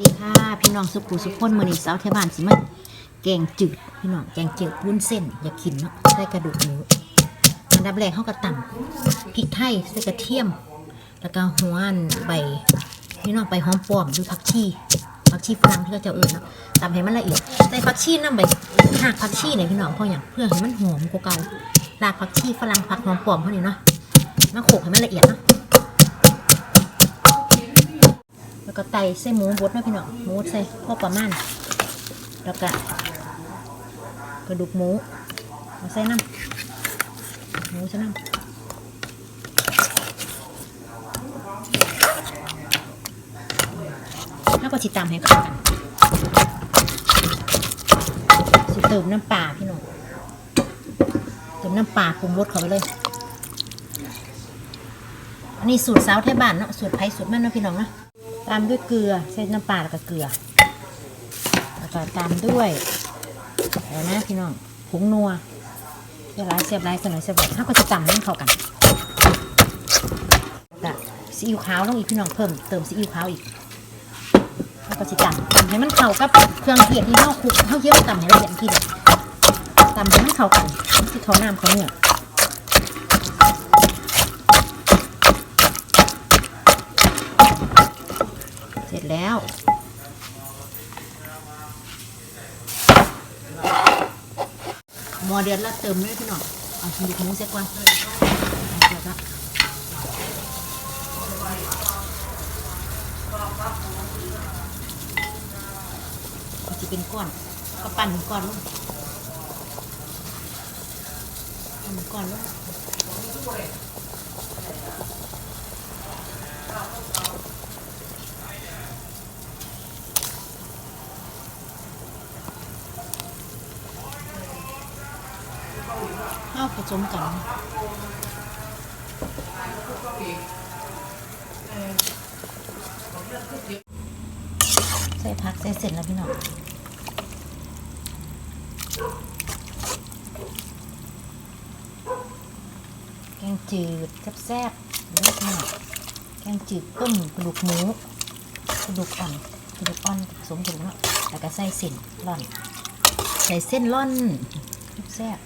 ดีค่ะพี่น้องสุขุสุขคนมือนีสาวเทยบานสิมาแกงจืดพี่น้องแกงจืดวุ้นเส้นอย่ากินเนาะใส่กระดูกหมูอันดับแรกเขาก็ตำพริกไทยใส่กระเทียม แล้วก็หัวนใบพี่น้องใบหอมป้อมดูผักชีผักชีฝรั่งที่เขาจะเอิญเนาะตำให้มันละเอียดใส่ผักชีน้ำใบหากผักชีเนี่ยพี่น้องเพราะอย่างเพื่อให้มันหอมกว่าเก่ารากผักชีฝรั่งผักหอมป้อมเขานี่เนาะมาโขกให้มันละเอียดเนาะ แล้วก็ไตใส่หมูบดนะพี่น้องหมูใส่พอประมาณแล้วก็กระดูกหมูมาใส่น้ำหมูใส่น้ำแล้วก็ชิตามให้เข้ากันสิเติมน้ำปลาพี่น้องเติมน้ำปลาปรุงรสเข้าไปเลย อันนี้สูตรสาวไทยบ้านเนาะสูตรไผ่สูตรแม่นเนาะพี่น้องเนาะ ตามด้วยเกลือใส่น้ำปลาแล้วก็เกลือแล้วก็ตามด้วยเดี๋ยวนะพี่น้องผงนัวเสียบไรเสียบไรเสนอเสียบไรถ้าก็จะตำให้มันเข้ากันแล้วซีอิ๊วขาวลงอีกพี่น้องเพิ่มเติมซีอิ๊วขาวอีกแล้วก็จะตำตำให้มันเข้ากับเครื่องเคียงที่เราคุกเขาเคี่ยวตำให้ละเอียดทีเดียวตำให้มันเข้ากันที่เขาน้ำเขาเนื้อ เสร็จแล้ว หมอเดือดแล้วเติมเลยพี่น้องเอาชิ้นดูหมูเสร็จก่อนเดือดแล้วจะเป็นก้อนก็ปั้นก้อนลงปั้นก้อนลง ข้าวผสมกันใส่ผักใส่เสร็จแล้วพี่น้องแกงจืดแซ่บๆเลือดหน่อยแกงจืดต้มกระดูกหมูกระดูกอ่อนกระดูกอ่อนผสมกันเนาะแล้วก็ใส่เส้นร่อน ใส่เส้นร่อนแซ่บ